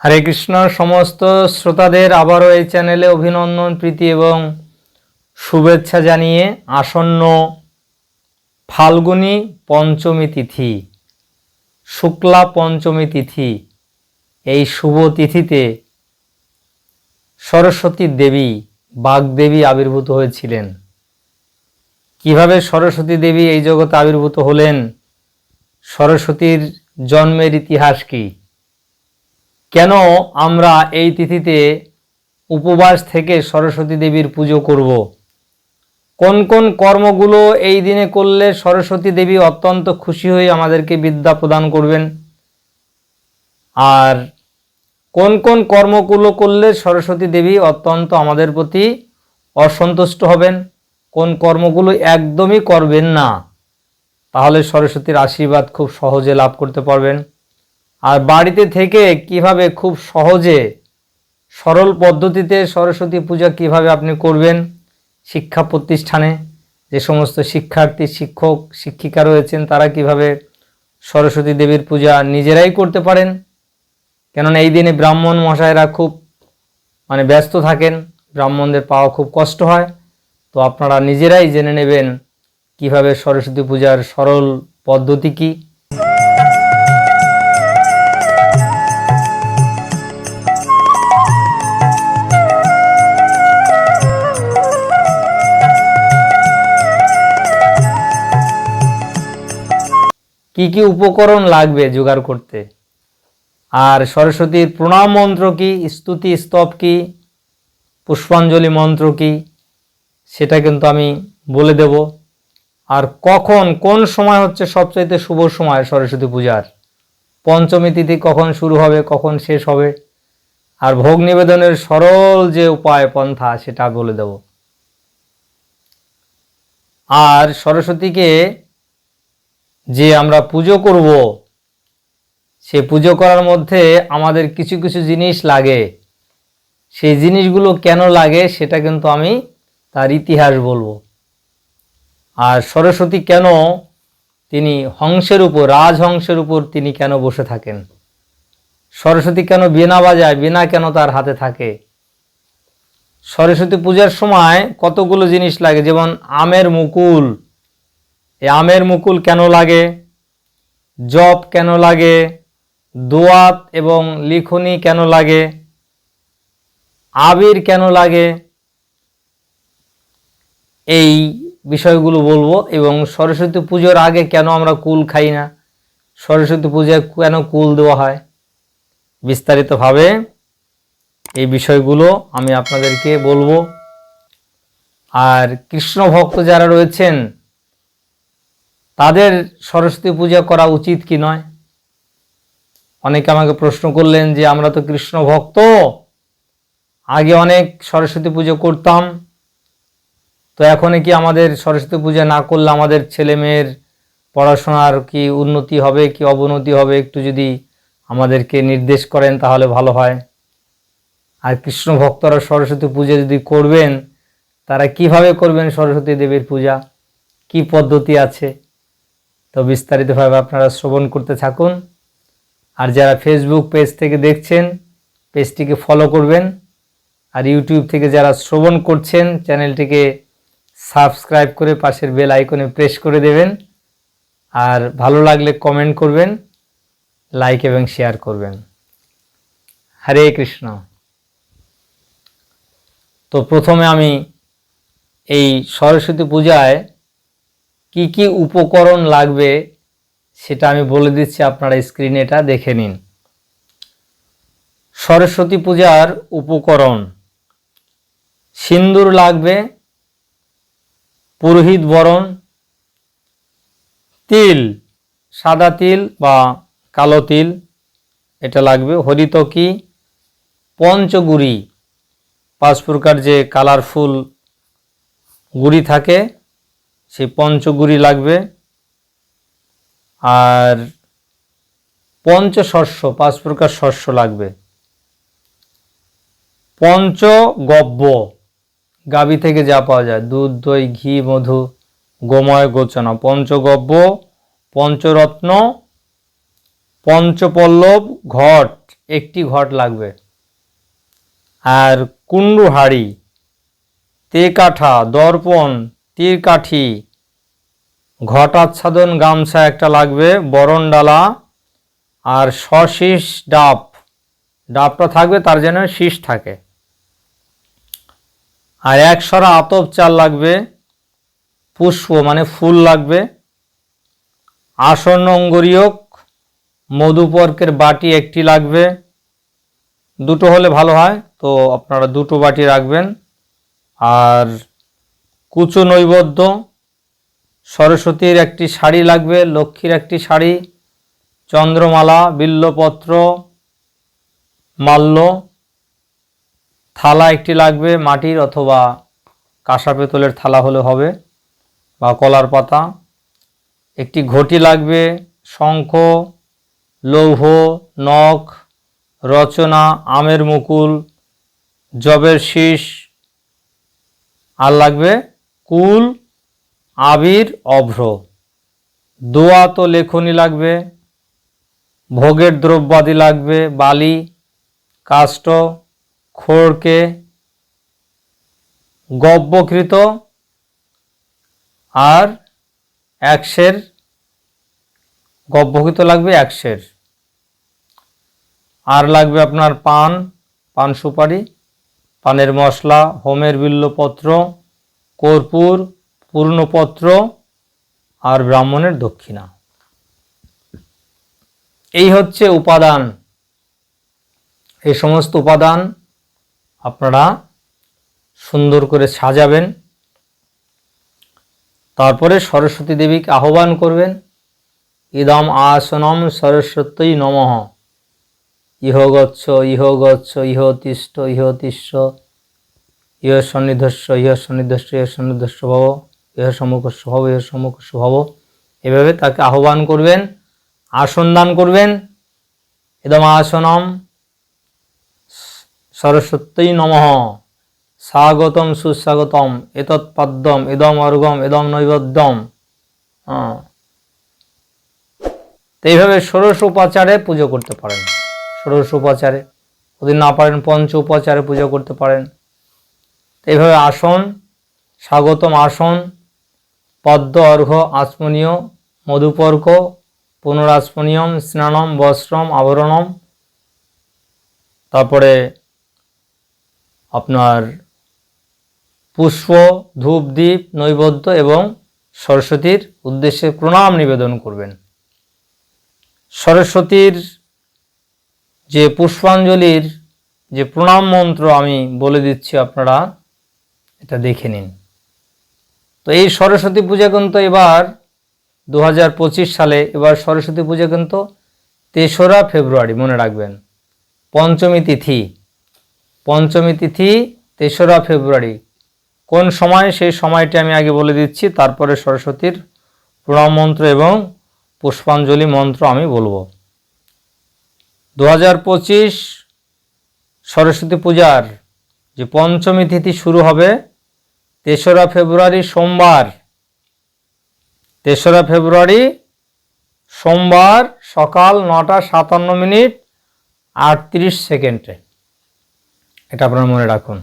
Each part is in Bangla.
হরে কৃষ্ণ, সমস্ত শ্রোতাদের আবারও এই চ্যানেলে অভিনন্দন, প্রীতি এবং শুভেচ্ছা জানিয়ে আসন্ন ফাল্গুনী পঞ্চমী তিথি, শুক্লা পঞ্চমী তিথি, এই শুভ তিথিতে সরস্বতী দেবী বাগদেবী আবির্ভূত হয়েছিলেন। কীভাবে সরস্বতী দেবী এই জগতে আবির্ভূত হলেন? সরস্বতীর জন্মের ইতিহাস কী? কেন আমরা এই তিথিতে উপবাস থেকে সরস্বতী দেবীর পুজো করব? কোন কোন কর্মগুলো এই দিনে করলে সরস্বতী দেবী অত্যন্ত খুশি হয়ে আমাদেরকে বিদ্যা প্রদান করবেন? আর কোন কোন কর্মগুলো করলে সরস্বতী দেবী অত্যন্ত আমাদের প্রতি অসন্তুষ্ট হবেন? কোন কর্মগুলো একদমই করবেন না, তাহলে সরস্বতীর আশীর্বাদ খুব সহজে লাভ করতে পারবেন। আর বাড়িতে থেকে কীভাবে খুব সহজে, সরল পদ্ধতিতে সরস্বতী পূজা কীভাবে আপনি করবেন, শিক্ষা প্রতিষ্ঠানে যে সমস্ত শিক্ষার্থী, শিক্ষক, শিক্ষিকা রয়েছেন, তারা কীভাবে সরস্বতী দেবীর পূজা নিজেরাই করতে পারেন? কেননা এই দিনে ব্রাহ্মণ মশাইরা খুব মানে ব্যস্ত থাকেন, ব্রাহ্মণদের পাওয়া খুব কষ্ট হয়। তো আপনারা নিজেরাই জেনে নেবেন কীভাবে সরস্বতী পূজার সরল পদ্ধতি কী। কি কি উপকরণ লাগবে জোগাড় করতে? আর সরস্বতীর প্রণাম মন্ত্র কি? স্তুতি স্তব কি? পুষ্পাঞ্জলি মন্ত্র কি? সেটা কিন্তু আমি বলে দেব। আর কখন, কোন সময় হচ্ছে সবচাইতে শুভ সময় সরস্বতী পূজার? পঞ্চমী তিথি কখন শুরু হবে, কখন শেষ হবে? আর ভোগ নিবেদনের সরল যে উপায় পন্থা, সেটা বলে দেব। আর সরস্বতীকে যে আমরা পুজো করব, সে পুজো করার মধ্যে আমাদের কিছু কিছু জিনিস লাগে। সেই জিনিসগুলো কেন লাগে সেটা কিন্তু আমি তার ইতিহাস বলব। আর সরস্বতী কেন তিনি হংসের উপর, রাজহংসের উপর তিনি কেন বসে থাকেন? সরস্বতী কেন বিনা বাজায়, বিনা কেন তার হাতে থাকে? সরস্বতী পূজার সময় কতগুলো জিনিস লাগে? যেমন আমের মুকুল এই আমের মুকুল কেন লাগে? জপ কেন লাগে? দোয়াত এবং লিখনি কেন লাগে? আবির কেন লাগে? এই বিষয়গুলো বলব এবং সরস্বতী পুজোর আগে কেন আমরা কুল খাই না? সরস্বতী পূজায় কেন কুল দেওয়া হয়? বিস্তারিতভাবে এই বিষয়গুলো আমি আপনাদেরকে বলব। আর কৃষ্ণ ভক্ত যারা রয়েছেন তাদের সরস্বতী পূজা করা উচিত কি নয়? অনেকে আমাকে প্রশ্ন করলেন যে, আমরা তো কৃষ্ণ ভক্ত, আগে অনেক সরস্বতী পুজো করতাম, তো এখন কি আমাদের সরস্বতী পূজা না করলে আমাদের ছেলে মেয়ের পড়াশোনার কি উন্নতি হবে, কি অবনতি হবে? একটু যদি আমাদেরকে নির্দেশ করেন তাহলে ভালো হয়। আর কৃষ্ণ ভক্তরা সরস্বতী পূজা যদি করবেন, তারা কীভাবে করবেন সরস্বতী দেবীর পূজা? কি পদ্ধতি আছে? তো বিস্তারিতভাবে আপনারা শ্রবণ করতে থাকুন। আর যারা ফেসবুক পেজ থেকে দেখছেন পেজটিকে ফলো করবেন। আর ইউটিউব থেকে যারা শ্রবণ করছেন চ্যানেলটিকে সাবস্ক্রাইব করে পাশের বেল আইকনে প্রেস করে দেবেন। আর ভালো লাগলে কমেন্ট করবেন লাইক এবং শেয়ার করবেন। হরে কৃষ্ণ। তো প্রথমে আমি এই সরস্বতী পূজায় কি কি উপকরণ লাগবে সেটা আমি বলে দিচ্ছি, আপনারা স্ক্রিনে এটা দেখে নিন। সরস্বতী পূজার উপকরণ। সিন্দুর লাগবে, পুরোহিত বরণ, তিল, সাদা তিল বা কালো তিল, এটা লাগবে, হরিতকি, পঞ্চগুড়ি, পাঁচ প্রকার যে কালারফুল গুড়ি থাকে সেই পঞ্চগুড়ি লাগবে। আর পঞ্চশস্য, পাঁচ প্রকার শস্য লাগবে। পঞ্চগব্য, গাবি থেকে যা পাওয়া যায়। দুধ, দই, ঘি, মধু, গোময়, গোচনা। পঞ্চগব্য, পঞ্চরত্ন, পঞ্চপল্লব ঘট, একটি ঘট লাগবে। আর কুণ্ডু হাড়ি তেকাঠা, দর্পণ, তীরকাঠি ঘটাচ্ছাদন গামছা একটা লাগবে বরণডালা আর সশীষ ডাব। ডাবটা থাকবে, তার যেন শীষ থাকে। আর একশরা আতপ চাল লাগবে, পুষ্প মানে ফুল লাগবে। আসন্ন অঙ্গরীয়ক মধুপর্কের বাটি একটি লাগবে। দুটো হলে ভালো হয়, তো আপনারা দুটো বাটি রাখবেন। আর কুচো নৈবদ্য সরস্বতীর একটি শাড়ি লাগবে, লক্ষ্মীর একটি শাড়ি, চন্দ্রমালা, বিল্লপত্র, মাল্য, থালা একটি লাগবে, মাটির অথবা কাঁসা পেতলের থালা হলে হবে বা কলার পাতা। একটি ঘটি লাগবে, শঙ্খ, লৌহ, নখ, রচনা, আমের মুকুল, জবের শীষ, আর লাগবে কুল আবির অভ্র। দোয়া তো লেখনী লাগবে, ভোগের দ্রব্যাদি লাগবে, বালি, কাষ্ট খড়কে গব্যকৃত আর একশের, গব্যকৃত লাগবে একশের। আর লাগবে আপনার পান পান সুপারি, পানের মশলা, হোমের বিল্লপত্র, কর্পূর পূর্ণপত্র আর ব্রাহ্মণের দক্ষিণা। এই হচ্ছে উপাদান। এই সমস্ত উপাদান আপনারা সুন্দর করে সাজাবেন। তারপরে সরস্বতী দেবীকে আহ্বান করবেন, ইদম আসনম সরস্বতী নমঃ। ইহ গচ্ছ ইহ গচ্ছ, ইহ তিষ্ঠ ইহ তিষ্ঠ, ইহ সন্নিধস্য ইহ সন্নিধস্য ইহ সন্নিধস্য ভব। ইহ সম্মুখস্য হব ইহ সম্মুখস্য হব এভাবে তাকে আহ্বান করবেন, আসন দান করবেন। ইদম আসনম সরস্বতী নমঃ। স্বাগতম, সুস্বাগতম। এতৎ পদ্মম ইদম অর্গম ইদম নৈবদ্যম হ্যাঁ। তো এইভাবে ষোড়শ উপাচারে পুজো করতে পারেন। ষোড়শ উপাচারে। যদি না পারেন, পঞ্চ উপাচারে পুজো করতে পারেন। এইভাবে আসন, স্বাগতম আসন পদ্ম অর্ঘ আসমনীয়, মধুপর্ক, পুনরাসমনীয়ম, স্নানম, বস্ত্রম, আবরণম। তারপরে আপনার পুষ্প, ধূপ দ্বীপ নৈবেদ্য এবং সরস্বতীর উদ্দেশ্যে প্রণাম নিবেদন করবেন। সরস্বতীর যে পুষ্পাঞ্জলির যে প্রণাম মন্ত্র আমি বলে দিচ্ছি আপনারা, এটা দেখে নিন। তো এই সরস্বতী পূজা কিন্তু এবার দু হাজার পঁচিশ সালে এবার সরস্বতী পূজা কিন্তু তেসরা ফেব্রুয়ারি, মনে রাখবেন। পঞ্চমী তিথি। পঞ্চমী তিথি তেসরা ফেব্রুয়ারি। কোন সময়? সেই সময়টি আমি আগে বলে দিচ্ছি, তারপরে সরস্বতীর প্রণাম মন্ত্র এবং পুষ্পাঞ্জলি মন্ত্র আমি বলব। দু হাজার পঁচিশ সরস্বতী পূজার যে পঞ্চমী তিথি শুরু হবে তেসরা ফেব্রুয়ারি সোমবার। তেসরা ফেব্রুয়ারি সোমবার সকাল নটা সাতান্ন মিনিট আটত্রিশ সেকেন্ডে। এটা আপনারা মনে রাখুন।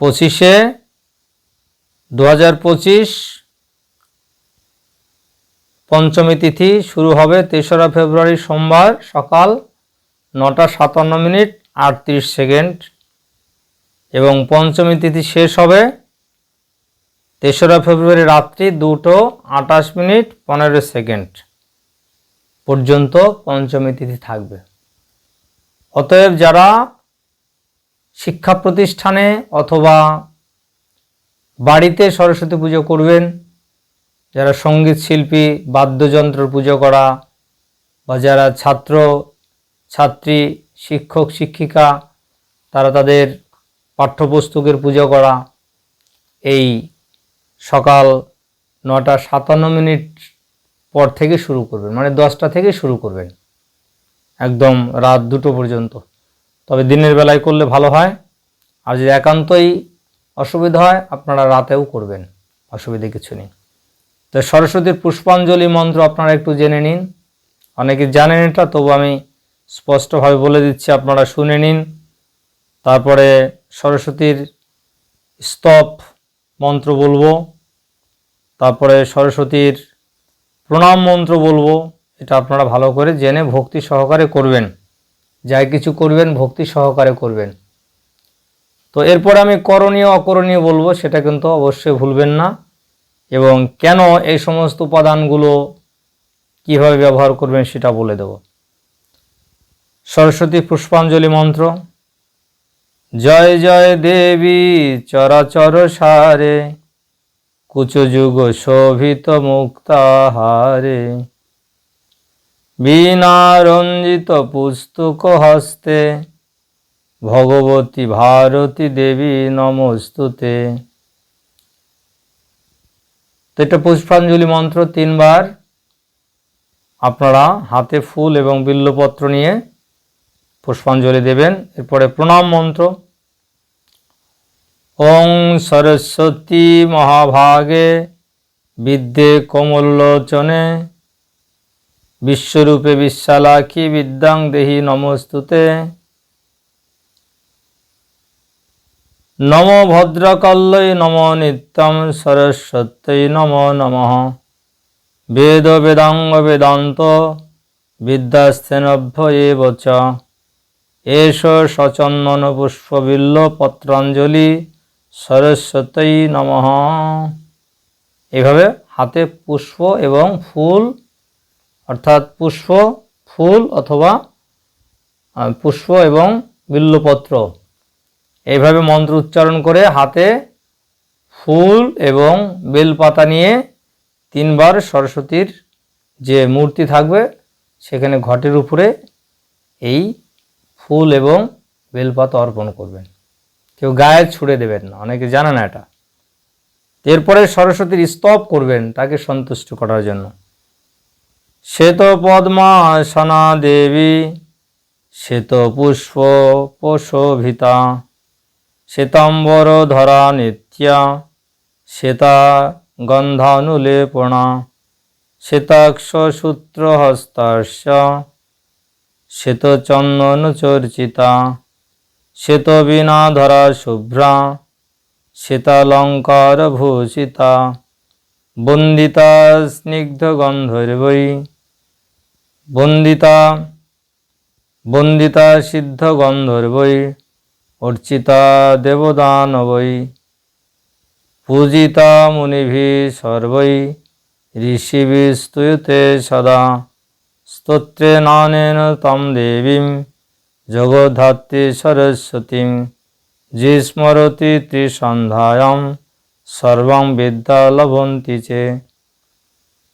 পঁচিশে দু হাজার পঁচিশ পঞ্চমী তিথি শুরু হবে তেসরা ফেব্রুয়ারি সোমবার সকাল নটা সাতান্ন মিনিট আটত্রিশ সেকেন্ড। এবং পঞ্চমী তিথি শেষ হবে তেসরা ফেব্রুয়ারি রাত্রি দুটো আটাশ মিনিট পনেরো সেকেন্ড পর্যন্ত পঞ্চমী তিথি থাকবে। অতএব যারা শিক্ষা প্রতিষ্ঠানে অথবা বাড়িতে সরস্বতী পুজো করবেন, যারা সংগীত শিল্পী বাদ্যযন্ত্র পুজো করা বা যারা ছাত্র, ছাত্রী, শিক্ষক, শিক্ষিকা, তারা তাদের পাঠ্যপুস্তকের পুজো করা, এই সকাল নটা সাতান্ন মিনিট পর থেকে শুরু করবেন মানে দশটা থেকে শুরু করবেন, একদম রাত দুটো পর্যন্ত। তবে দিনের বেলায় করলে ভালো হয়, আর যদি একান্তই অসুবিধা হয়, আপনারা রাতেও করবেন, অসুবিধে কিছু নেই। তো সরস্বতীর পুষ্পাঞ্জলি মন্ত্র আপনারা একটু জেনে নিন। অনেকে জানেন এটা, তবু আমি স্পষ্টভাবে বলে দিচ্ছি, আপনারা শুনে নিন। তারপরে সরস্বতীর স্তব মন্ত্র বলব, তারপরে সরস্বতীর প্রণাম মন্ত্র বলব, এটা আপনারা ভালো করে জেনে ভক্তি সহকারে করবেন। যাই কিছু করবেন, ভক্তি সহকারে করবেন। তো এরপরে আমি করণীয়, অকরণীয় বলব, সেটা কিন্তু অবশ্যই ভুলবেন না। এবং কেন এই সমস্ত উপাদানগুলো কীভাবে ব্যবহার করবেন সেটা বলে দেব। সরস্বতী পুষ্পাঞ্জলি মন্ত্র জয় জয় দেবী চরাচর সারে কুচযুগ শোভিত মুক্তাহারে বীণা রঞ্জিত পুস্তক হস্তে, ভগবতী ভারতী দেবী নমস্তুতে। তো এটা পুষ্পাঞ্জলি মন্ত্র তিনবার। আপনারা হাতে ফুল এবং বিল্লপত্র নিয়ে পুষ্পাঞ্জলি দেবেন। এরপরে প্রণাম মন্ত্র। ওং সরস্বতী মহাভাগে বিদ্যে কমলোচনে বিশ্বরূপে বিশ্বালাখি বিদ্যাং দেহি নমস্তুতে। নম ভদ্রকল্লৈ নম নিত্যম সরস্বত্যৈ নম নমঃ। বেদ বেদাঙ্গ বেদান্ত বিদ্যাস্থেনভ্য চ। এষ সচন্দন পুষ্পবিল্ল পত্রাঞ্জলি সরস্বতী নমঃ। এভাবে হাতে পুষ্প এবং ফুল, অর্থাৎ পুষ্প, ফুল অথবা পুষ্প এবং বিল্লপত্র। এইভাবে মন্ত্র উচ্চারণ করে হাতে ফুল এবং বেলপাতা নিয়ে তিনবার সরস্বতীর যে মূর্তি থাকবে, সেখানে ঘটের উপরে এই ফুল এবং বেলপাতা অর্পণ করবেন। কেউ গায়ে ছুঁড়ে দেবেন না, অনেকে জানে না এটা। এরপরে সরস্বতীর স্তব করবেন তাকে সন্তুষ্ট করার জন্য। শ্বেত পদ্মাসনা দেবী শ্বেত পুষ্প পোষভিতা শ্বেতাম্বর ধরা নিত্যা শ্বেতা গন্ধানুলেপনা শ্বেতাক্ষ সূত্র হস্তাস্য শ্বেত চন্দন চর্চিতা, শ্বেত বীণা ধরা শুভ্রা, শ্বেতালঙ্কার ভূষিতা, বন্দিতা স্নিগ্ধ গন্ধর্বৈ বন্দিতা বন্দিতা সিদ্ধ গন্ধর্বৈ অর্চিতা দেবদানবৈ পূজিতা মুনিভি সর্বৈ ঋষিভি স্তুয়তে সদা। স্তোত্রে নানেন তম দেবীম জগদ্ধাত্রী সরস্বতীং যে স্মরতি ত্রিসন্ধ্যায়াম সর্বং বিদ্যা লভন্তি চে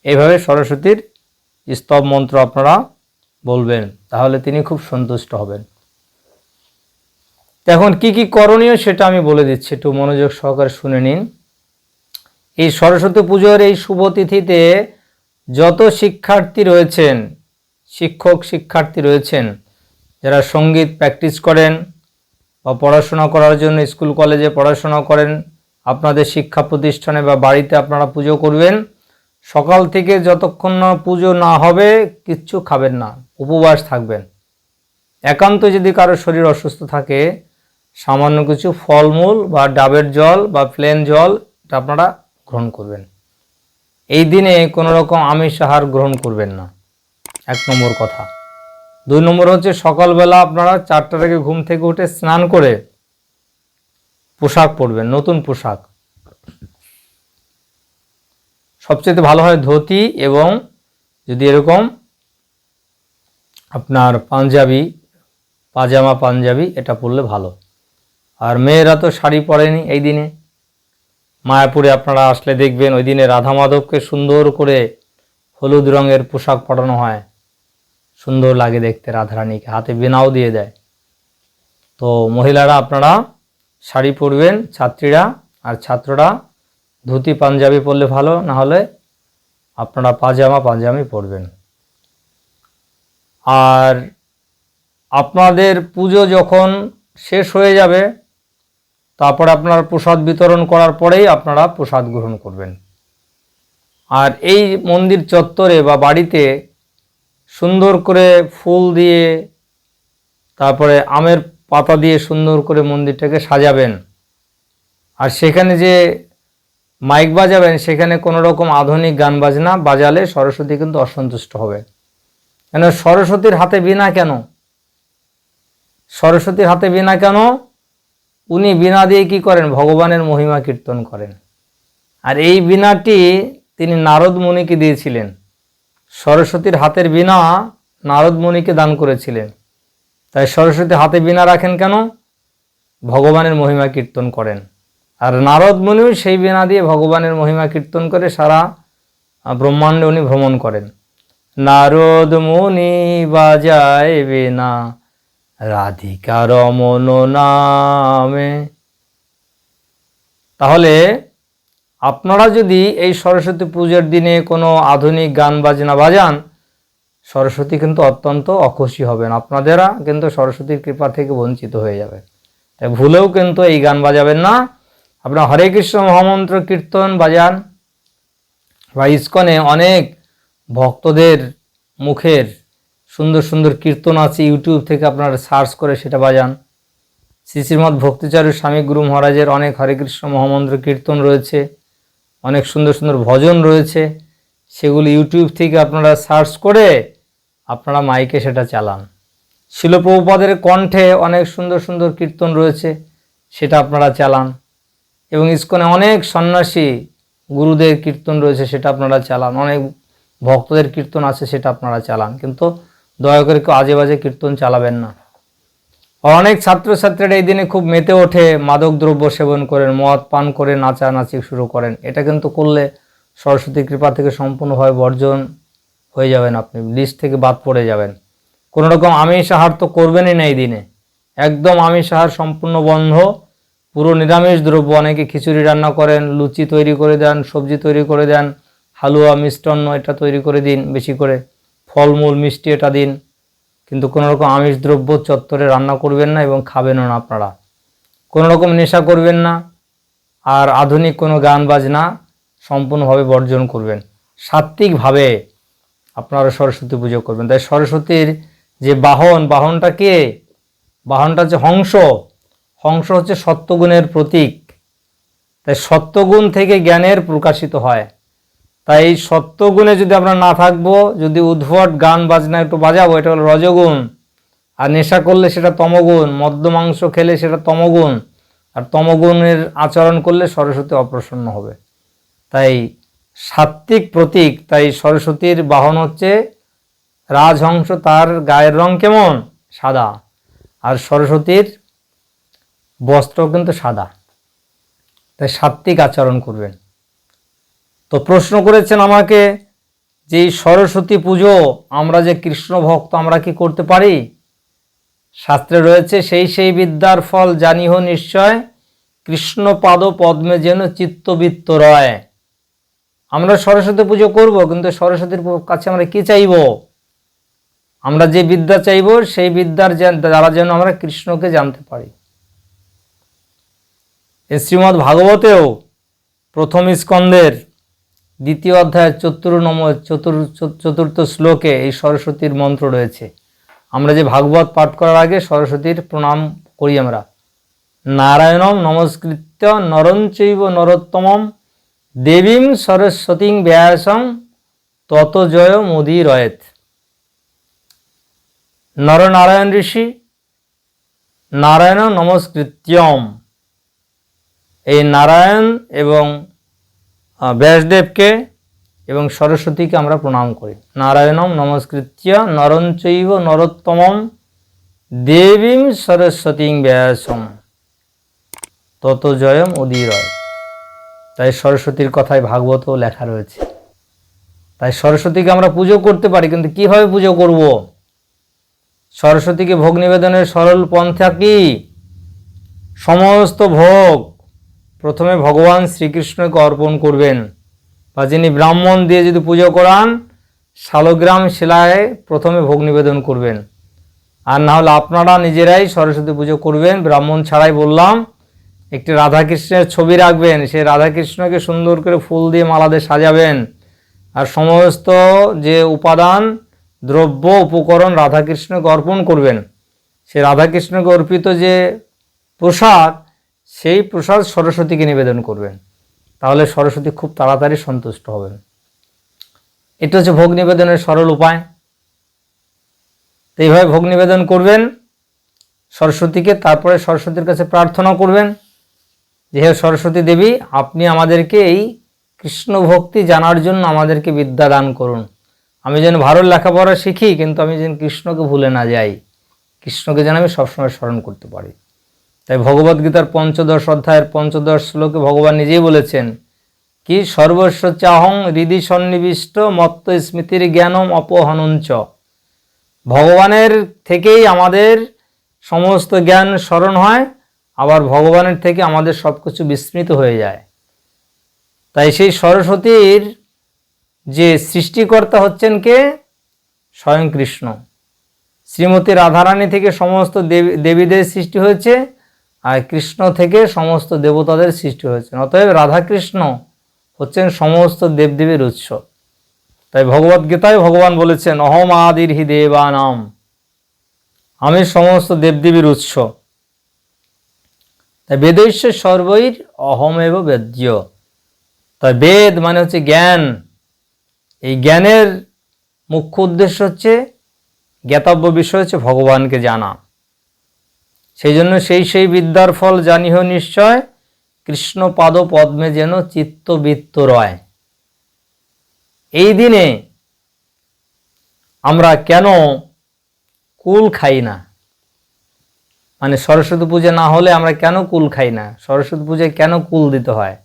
এভাবে সরস্বতীর স্তব মন্ত্র আপনারা বলবেন, তাহলে তিনি খুব সন্তুষ্ট হবেন। এখন কি কি করণীয় সেটা আমি বলে দিচ্ছি, একটু মনোযোগ সহকারে শুনে নিন। এই সরস্বতী পুজোর এই শুভ তিথিতে যত শিক্ষার্থী রয়েছেন শিক্ষক, শিক্ষার্থী রয়েছেন। যারা সংগীত প্র্যাকটিস করেন বা পড়াশোনা করার জন্য স্কুল কলেজে পড়াশোনা করেন, আপনাদের শিক্ষা প্রতিষ্ঠানে বা বাড়িতে আপনারা পুজো করবেন। সকাল থেকে যতক্ষণ না পুজো না হবে, কিচ্ছু খাবেন না, উপবাস থাকবেন। একান্ত যদি কারও শরীর অসুস্থ থাকে, সামান্য কিছু ফলমূল বা ডাবের জল বা প্লেন জল, এটা আপনারা গ্রহণ করবেন। এই দিনে কোনো রকম আমিষ আহার গ্রহণ করবেন না। এক নম্বর কথা। দুই নম্বর হচ্ছে সকালবেলা আপনারা চারটা থেকে ঘুম থেকে উঠে স্নান করে পোশাক পরবেন, নতুন পোশাক। সবচেয়ে ভালো হয় ধুতি এবং যদি এরকম আপনার পাঞ্জাবি, পাজামা পাঞ্জাবি, এটা পরলে ভালো। আর মেয়েরা তো শাড়ি পরেনি এই দিনে। মায়াপুরে আপনারা আসলে দেখবেন ওই দিনে রাধা মাধবকে সুন্দর করে হলুদ রঙের পোশাক পরানো হয়। সুন্দর লাগে দেখতে রাধারানীকে। হাতে বেনাও দিয়ে দেয়। তো মহিলারা আপনারা শাড়ি পরবেন, ছাত্রীরা আর ছাত্ররা। ধুতি, পাঞ্জাবি পরলে ভালো, না হলে আপনারা পাজামা, পাঞ্জাবি পরবেন। আর আপনাদের পুজো যখন শেষ হয়ে যাবে, তারপর আপনার প্রসাদ বিতরণ করার পরেই আপনারা প্রসাদ গ্রহণ করবেন। আর এই মন্দির চত্বরে বা বাড়িতে সুন্দর করে ফুল দিয়ে, তারপরে আমের পাতা দিয়ে সুন্দর করে মন্দিরটাকে সাজাবেন। আর সেখানে যে মাইক বাজাবেন, সেখানে কোনো রকম আধুনিক গান বাজনা বাজালে সরস্বতী কিন্তু অসন্তুষ্ট হবে। কেন? সরস্বতীর হাতে বিনা কেন? সরস্বতীর হাতে বিনা কেন? উনি বিনা দিয়ে কি করেন? ভগবানের মহিমা কীর্তন করেন। আর এই বিনাটি তিনি নারদ মুনিকে দিয়েছিলেন। সরস্বতীর হাতের বিনা নারদ মুনিকে দান করেছিলেন। তাই সরস্বতী হাতে বিনা রাখেন কেন? ভগবানের মহিমা কীর্তন করেন। আর নারদ মুনিও সেই বিনা দিয়ে ভগবানের মহিমা কীর্তন করে সারা ব্রহ্মাণ্ডে উনি ভ্রমণ করেন। নারদ মুনি বাজায় বিনা রাধিকা রমন নামে। তাহলে আপনারা যদি এই সরস্বতী পূজার দিনে কোনো আধুনিক গান, বাজনা বাজান, সরস্বতী কিন্তু অত্যন্ত অখুশি হবেন। আপনাদেরা কিন্তু সরস্বতীর কৃপা থেকে বঞ্চিত হয়ে যাবে। তাই ভুলেও কিন্তু এই গান বাজাবেন না। আপনার হরে কৃষ্ণ মহামন্ত্র কীর্তন বাজান বা ইস্কনে অনেক ভক্তদের মুখের সুন্দর সুন্দর কীর্তন আছে, ইউটিউব থেকে আপনারা সার্চ করে সেটা বাজান। শ্রী শ্রীমৎ ভক্তিচারী স্বামী গুরু মহারাজের অনেক হরে কৃষ্ণ মহামন্ত্র কীর্তন রয়েছে। অনেক সুন্দর সুন্দর ভজন রয়েছে, সেগুলো ইউটিউব থেকে আপনারা সার্চ করে আপনারা মাইকে সেটা চালান। শিলপ্রভুপাদের কণ্ঠে অনেক সুন্দর সুন্দর কীর্তন রয়েছে, সেটা আপনারা চালান। এবং ইস্কনে অনেক সন্ন্যাসী গুরুদের কীর্তন রয়েছে, সেটা আপনারা চালান। অনেক ভক্তদের কীর্তন আছে, সেটা আপনারা চালান। কিন্তু দয়া করে কেউ আজে বাজে কীর্তন চালাবেন না। অনেক ছাত্রছাত্রীরা এই দিনে খুব মেতে ওঠে, মাদক দ্রব্য সেবন করেন, মদ পান করে নাচানাচি শুরু করেন। এটা কিন্তু করলে সরস্বতী কৃপা থেকে সম্পূর্ণভাবে বর্জন হয়ে যাবেন আপনি, লিস্ট থেকে বাদ পড়ে যাবেন। কোনো রকম আমিষ আহার তো করবেনই না এই দিনে। একদম আমিষ আহার সম্পূর্ণ বন্ধ, পুরো নিরামিষ দ্রব্য। অনেকে খিচুড়ি রান্না করেন, লুচি তৈরি করে দেন, সবজি তৈরি করে দেন, হালুয়া, মিষ্টান্ন এটা তৈরি করে দিন বেশি করে, ফলমূল, মিষ্টি এটা দিন। কিন্তু কোনো রকম আমিষ দ্রব্য চত্বরে রান্না করবেন না এবং খাবেনও না আপনারা। কোনো রকম নেশা করবেন না আর আধুনিক কোনো গান বাজনা সম্পূর্ণভাবে বর্জন করবেন। সাত্ত্বিকভাবে আপনারা সরস্বতী পুজো করবেন। তাই সরস্বতীর যে বাহন, বাহনটা কে? বাহনটা হচ্ছে হংস। হংস হচ্ছে সত্যগুণের প্রতীক। তাই সত্যগুণ থেকে জ্ঞানের প্রকাশিত হয়। তাই এই সত্যগুণে যদি আমরা না থাকব, যদি উদ্ভট গান বাজনা একটু বাজাবো, এটা হলো রজগুণ। আর নেশা করলে সেটা তমগুণ, মদ্য মাংস খেলে সেটা তমগুণ, আর তমগুণের আচরণ করলে সরস্বতী অপ্রসন্ন হবে। তাই সাত্ত্বিক প্রতীক, তাই সরস্বতীর বাহন হচ্ছে রাজহংস, তার গায়ের রং কেমন? সাদা। আর সরস্বতীর বস্ত্র কিন্তু সাদা। তাই সাত্ত্বিক আচরণ করবেন। তো প্রশ্ন করেছেন আমাকে যে এই সরস্বতী পুজো আমরা যে কৃষ্ণ ভক্ত আমরা কি করতে পারি? শাস্ত্রে রয়েছে, সেই সেই বিদ্যার ফল জানিহ নিশ্চয়, কৃষ্ণ পাদ পদ্মে যেন চিত্তবৃত্ত রয়। আমরা সরস্বতী পুজো করব, কিন্তু সরস্বতীর কাছে আমরা কি চাইব? আমরা যে বিদ্যা চাইব, সেই বিদ্যার দ্বারা যেন আমরা কৃষ্ণকে জানতে পারি। শ্রীমদ্ ভাগবতেও প্রথম স্কন্দের দ্বিতীয় অধ্যায়ের চতুর্থ নম চতুর চতুর্থ শ্লোকে এই সরস্বতীর মন্ত্র রয়েছে। আমরা যে ভাগবত পাঠ করার আগে সরস্বতীর প্রণাম করি আমরা। নারায়ণম নমস্কৃত্য নরঞ্চৈব নরোত্তমম দেবীম সরস্বতীং ব্যাসং তত জয় মোদি রয়েত নরনারায়ণ ঋষি, নারায়ণ নমস্কৃত্যম। এই নারায়ণ এবং ব্যাসদেবকে এবং সরস্বতীকে আমরা প্রণাম করি। নারায়ণম নমস্কৃত্য নরঞ্চৈব নরোত্তমম দেবীম সরস্বতীং ব্যাসম। তত জয়ম উদিরয়। তাই সরস্বতীর কথায় ভাগবতও লেখা রয়েছে। তাই সরস্বতীকে আমরা পুজো করতে পারি, কিন্তু কীভাবে পুজো করব? সরস্বতীকে ভোগ নিবেদনের সরল পন্থা কি? সমস্ত ভোগ প্রথমে ভগবান শ্রীকৃষ্ণকে অর্পণ করবেন। বা যিনি ব্রাহ্মণ দিয়ে যদি পুজো করান, শালগ্রাম শিলায় প্রথমে ভোগ নিবেদন করবেন। আর না হলে আপনারা নিজেরাই সরস্বতী পুজো করবেন। ব্রাহ্মণ ছাড়াই বললাম, একটি রাধাকৃষ্ণের ছবি রাখবেন। সেই রাধাকৃষ্ণকে সুন্দর করে ফুল দিয়ে মালা দিয়ে সাজাবেন। আর সমস্ত যে উপাদান, দ্রব্য, উপকরণ রাধাকৃষ্ণকে অর্পণ করবেন সে রাধাকৃষ্ণকে অর্পিত যে প্রসাদ সেই প্রসাদ সরস্বতীকে নিবেদন করবেন। তাহলে সরস্বতী খুব তাড়াতাড়ি সন্তুষ্ট হবেন। এটা হচ্ছে ভোগ নিবেদনের সরল উপায়। তো এইভাবে ভোগ নিবেদন করবেন, সরস্বতীকে, তারপরে সরস্বতীর কাছে প্রার্থনা করবেন যে, হে সরস্বতী দেবী, আপনি আমাদেরকে এই কৃষ্ণ ভক্তি জানার জন্য আমাদেরকে বিদ্যা দান করুন। আমি যেন ভালো লেখাপড়া শিখি, কিন্তু আমি যেন কৃষ্ণকে ভুলে না যাই। কৃষ্ণকে যেন আমি সবসময় স্মরণ করতে পারি। তাই ভগবদ্গীতার পঞ্চদশ অধ্যায়ের পঞ্চদশ শ্লোকে ভগবান নিজেই বলেছেন, কি সর্বস্ব চাহং হৃদি সন্নিবিষ্ট মত্ত স্মৃতির জ্ঞানম অপহনঞ্চ। ভগবানের থেকেই আমাদের সমস্ত জ্ঞান স্মরণ হয়, আবার ভগবানের থেকে আমাদের সব কিছু বিস্মৃত হয়ে যায়। তাই সেই সরস্বতীর যে সৃষ্টিকর্তা হচ্ছেন কে? স্বয়ং কৃষ্ণ। শ্রীমতী রাধারানী থেকে সমস্ত দেবী দেবীদের সৃষ্টি হয়েছে আর কৃষ্ণ থেকে সমস্ত দেবতাদের সৃষ্টি হয়েছে অতএব রাধাকৃষ্ণ হচ্ছেন সমস্ত দেবদেবীর উৎস। তাই ভগবদ্গীতায় ভগবান বলেছেন, অহম আদির হি দেবানাম। আমি সমস্ত দেবদেবীর উৎস। তাই বেদৈশ্য সর্বৈর অহমেব বেদ্য। তাই বেদ মানে হচ্ছে জ্ঞান। এই জ্ঞানের মুখ্য উদ্দেশ্য হচ্ছে, জ্ঞাতব্য বিষয় হচ্ছে ভগবানকে জানা। সেই জন্য সেই সেই বিদ্যার ফল জানিহ নিশ্চয়, কৃষ্ণ পাদ পদ্মে যেন চিত্তবৃত্ত রয়। এই দিনে আমরা কেন কুল খাই না? মানে সরস্বতী পূজা না হলে আমরা কেন কুল খাই না? সরস্বতী পূজায় কেন কুল দিতে হয়?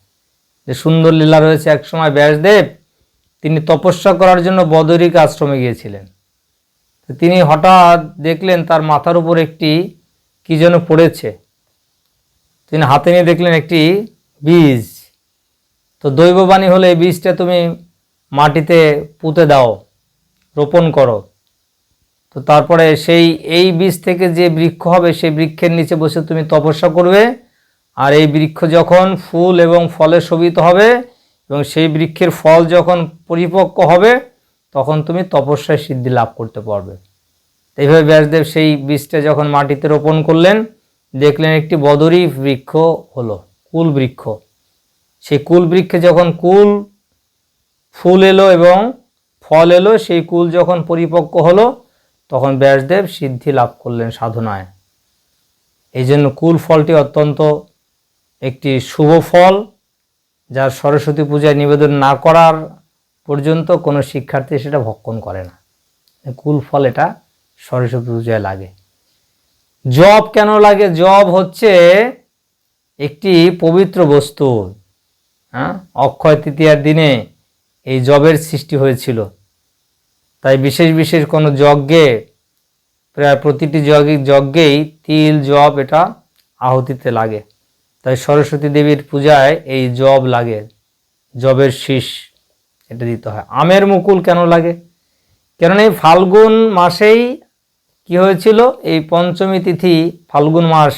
যে সুন্দর লীলা রয়েছে একসময় ব্যাসদেব, তিনি তপস্যা করার জন্য বদরিক আশ্রমে গিয়েছিলেন। তিনি হঠাৎ দেখলেন তার মাথার উপর একটি কি যেন পড়েছে। তিনি হাতে নিয়ে দেখলেন একটি বীজ। তো দৈববাণী হলে এই বীজটা তুমি মাটিতে পুঁতে দাও, রোপণ করো। তো তারপরে সেই, এই বীজ থেকে যে বৃক্ষ হবে, সেই বৃক্ষের নিচে বসে তুমি তপস্যা করবে। আর এই বৃক্ষ যখন ফুল এবং ফলে শোভিত হবে এবং সেই বৃক্ষের ফল যখন পরিপক্ক হবে, তখন তুমি তপস্যায় সিদ্ধি লাভ করতে পারবে। এইভাবে ব্যাসদেব সেই বীজটা যখন মাটিতে রোপণ করলেন, দেখলেন একটি বদরি বৃক্ষ হলো, কুল বৃক্ষ। সেই কুল বৃক্ষে যখন কুল ফুল এলো এবং ফল এলো, সেই কুল যখন পরিপক্ক হলো, তখন ব্যাসদেব সিদ্ধি লাভ করলেন সাধনায়। এই জন্য কুল ফলটি অত্যন্ত একটি শুভ ফল, যার সরস্বতী পূজায় নিবেদন না করার পর্যন্ত কোনো শিক্ষার্থী সেটা ভক্ষণ করে না। কুল ফল এটা সরস্বতী পূজায় লাগে। জব কেন লাগে? জব হচ্ছে একটি পবিত্র বস্তু। হ্যাঁ? অক্ষয় তৃতীয়ার দিনে এই জবের সৃষ্টি হয়েছিল। তাই বিশেষ বিশেষ কোনো যজ্ঞে, প্রায় প্রতিটি যজ্ঞে, যজ্ঞেই তিল, জব এটা আহুতিতে লাগে। তাই সরস্বতী দেবীর পূজায় এই জব লাগে। জবের শীষ এটা দিতে হয়। আমের মুকুল কেন লাগে? কেননা এই ফাল্গুন মাসেই কি হয়েছিল? এই পঞ্চমী তিথি ফাল্গুন মাস,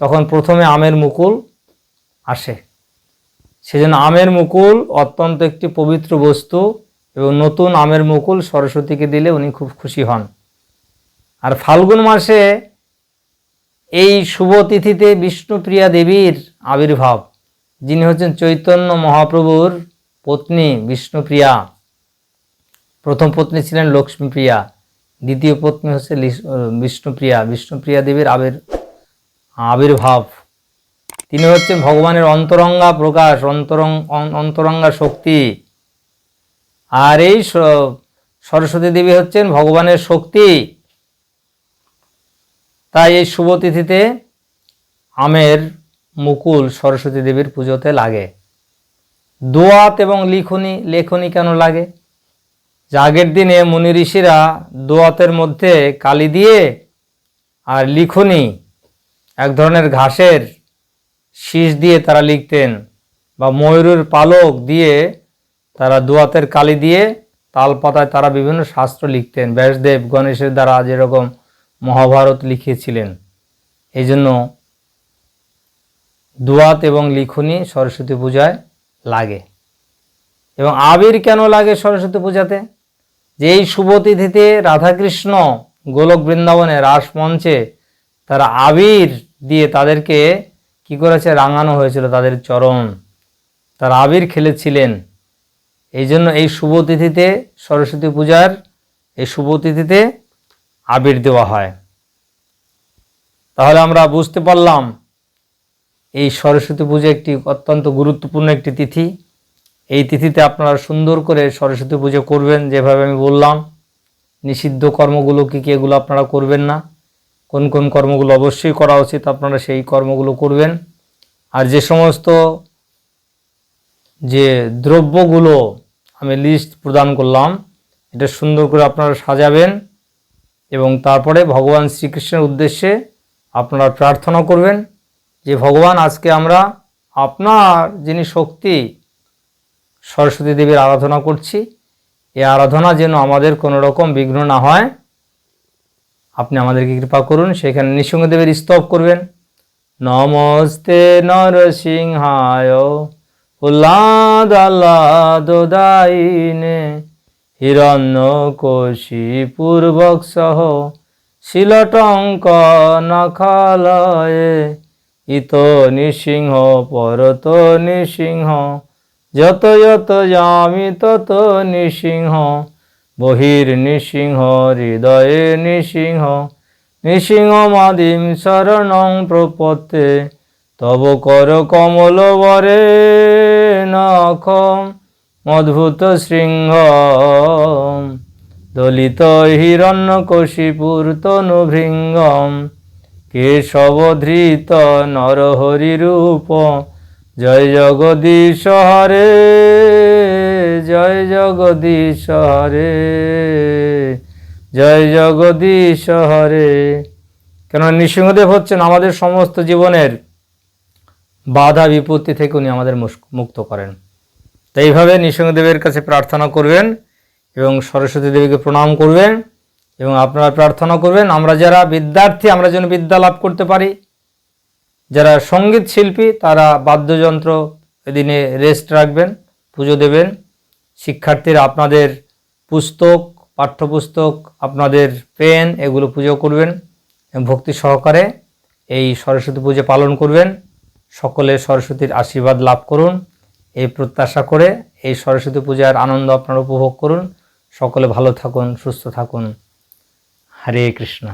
তখন প্রথমে আমের মুকুল আসে। সেজন্য আমের মুকুল অত্যন্ত একটি পবিত্র বস্তু এবং নতুন আমের মুকুল সরস্বতীকে দিলে উনি খুব খুশি হন। আর ফাল্গুন মাসে এই শুভ তিথিতে বিষ্ণুপ্রিয়া দেবীর আবির্ভাব, যিনি হচ্ছেন চৈতন্য মহাপ্রভুর পত্নী বিষ্ণুপ্রিয়া। প্রথম পত্নী ছিলেন লক্ষ্মীপ্রিয়া। দ্বিতীয় পত্নী হচ্ছে বিষ্ণুপ্রিয়া। বিষ্ণুপ্রিয়া দেবীর আবির আবির্ভাব। তিনি হচ্ছেন ভগবানের অন্তরঙ্গা প্রকাশ, অন্তরং অন- অন্তরঙ্গা শক্তি। আর এই সরস্বতী দেবী হচ্ছেন ভগবানের শক্তি। তাই এই শুভ তিথিতে আমের মুকুল সরস্বতী দেবীর পুজোতে লাগে। দোয়াত এবং লিখনি লেখনি কেন লাগে? যে আগের দিনে মুনি ঋষিরা দোয়াতের মধ্যে কালি দিয়ে আর লিখনি, এক ধরনের ঘাসের শীষ দিয়ে তারা লিখতেন বা ময়ূরের পালক দিয়ে তারা দোয়াতের কালি দিয়ে তাল পাতায় তারা বিভিন্ন শাস্ত্র লিখতেন। ব্যাসদেব গণেশের দ্বারা যেরকম মহাভারত লিখিয়েছিলেন। এই জন্য দোয়াত এবং লিখনি সরস্বতী পূজায় লাগে। এবং আবির কেন লাগে সরস্বতী পূজাতে? যে এই শুভ তিথিতে রাধাকৃষ্ণ গোলক বৃন্দাবনে রাসমঞ্চে তারা আবির দিয়ে তাদেরকে কি করেছে? রাঙানো হয়েছিল তাদের চরণ। তারা আবির খেলেছিলেন। এই জন্য এই শুভ তিথিতে সরস্বতী পূজার এই শুভ তিথিতে আবির দেওয়া হয়। তাহলে আমরা বুঝতে পারলাম এই সরস্বতী পুজো একটি অত্যন্ত গুরুত্বপূর্ণ একটি তিথি। এই তিথিতে আপনারা সুন্দর করে সরস্বতী পুজো করবেন, যেভাবে আমি বললাম। নিষিদ্ধ কর্মগুলো কী কী এগুলো আপনারা করবেন না। কোন কোন কর্মগুলো অবশ্যই করা উচিত আপনারা সেই কর্মগুলো করবেন। আর যে সমস্ত যে দ্রব্যগুলো আমি লিস্ট প্রদান করলাম, এটা সুন্দর করে আপনারা সাজাবেন এবং তারপরে ভগবান শ্রীকৃষ্ণের উদ্দেশ্যে আপনারা প্রার্থনা করবেন যে, ভগবান, আজকে আমরা আপনার যিনি শক্তি সরস্বতী দেবীর আরাধনা করছি। এই আরাধনা যেন আমাদের কোনো রকম বিঘ্ন না হয়। আপনি আমাদেরকে কৃপা করুন, সেখানে নৃসিংহদেবের স্তব করবেন। নমস্তে নরসিংহায় উল্লাদাইনে হিরণ্য কোশী পূর্বক সহ শিলটঙ্ক নখালয়ে ইত নৃসিংহ, পরত নৃসিংহ যত যত যামি, তত নৃসিংহ। বহির নৃসিংহ, হৃদয়ে নৃসিংহ। নৃসিংহ মাদিম শরণং প্রপত্তে, তব কর কমল বরে নখ অদ্ভুত শৃঙ্গ দলিত হিরণ্য কশিপুর তনুভৃঙ্গম কেশবধৃত নরহরি রূপ জয় জগদীশ হরে, জয় জগদীশ হরে, জয় জগদীশ হরে। কেন নৃসিংহদেব হচ্ছেন আমাদের সমস্ত জীবনের বাধা বিপত্তি থেকে উনি আমাদের মুক্ত করেন। তো এইভাবে নৃসিংহদেবের কাছে প্রার্থনা করবেন এবং সরস্বতী দেবীকে প্রণাম করবেন এবং আপনারা প্রার্থনা করবেন, আমরা যারা বিদ্যার্থী, আমরা যেন বিদ্যা লাভ করতে পারি। যারা সংগীত শিল্পী, তারা বাদ্যযন্ত্র এদিনে রেস্ট রাখবেন, পুজো দেবেন। শিক্ষার্থীরা আপনাদের পুস্তক, পাঠ্যপুস্তক, আপনাদের পেন এগুলো পুজো করবেন ভক্তি সহকারে এই সরস্বতী পুজো পালন করবেন। সকলে সরস্বতীর আশীর্বাদ লাভ করুন। এই প্রত্যাশা করে এই সরস্বতী পূজার আনন্দ আপনারা উপভোগ করুন। সকলে ভালো থাকুন, সুস্থ থাকুন। হরে কৃষ্ণ।